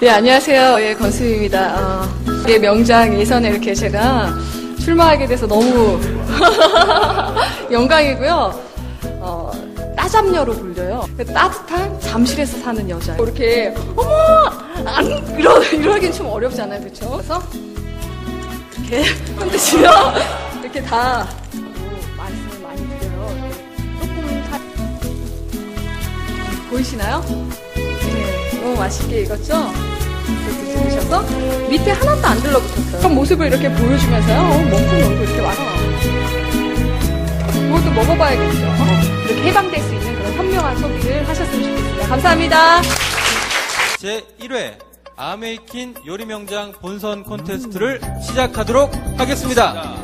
네, 안녕하세요. 예, 건수입니다. 어, 예, 명장 예선에 이렇게 제가 출마하게 돼서 너무 영광이고요. 어, 따잡녀로 불려요. 따뜻한 잠실에서 사는 여자. 이렇게, 어머! 안, 이러, 이러긴 좀 어렵잖아요. 그쵸? 그래서, 이렇게 흔드시면, 이렇게 다, 말씀을 많이 드려요. 조금 사... 보이시나요? 네, 너무 맛있게 익었죠? 그래서 드셔서 밑에 하나도 안 들러붙었어요. 그런 모습을 이렇게 보여주면서요. 어, 멍청 놀고 이렇게 와서. 이것도 먹어봐야겠죠. 어, 이렇게 해방될 수 있는 그런 현명한 소비를 하셨으면 좋겠습니다. 감사합니다. 제 1회 아메이킨 요리 명장 본선 콘테스트를 시작하도록 하겠습니다.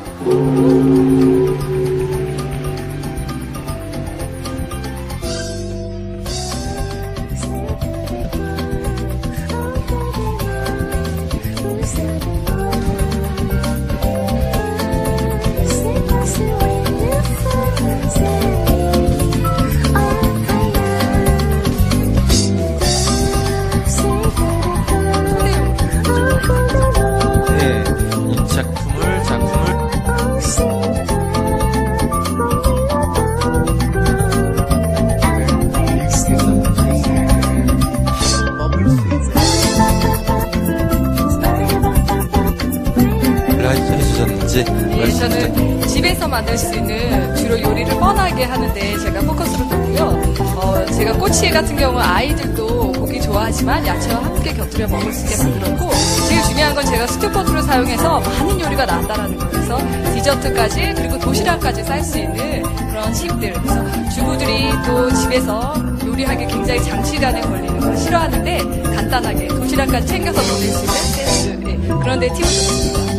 해주셨는지 예, 저는 집에서 만들 수 있는 주로 요리를 뻔하게 하는데 제가 포커스를 뒀고요. 어, 제가 꼬치 같은 경우 아이들도 고기 좋아하지만 야채와 함께 곁들여 먹을 수 있게 만들었고 제일 중요한 건 제가 스튜포트를 사용해서 많은 요리가 나왔다라는. 그래서 디저트까지 그리고 도시락까지 쌀 수 있는 그런 팁들. 그래서 주부들이 또 집에서 요리하기 굉장히 장시간에 걸리는 걸 싫어하는데 간단하게 도시락까지 챙겨서 보낼 수 있는 센스. 예, 그런 데 팁을 줬습니다.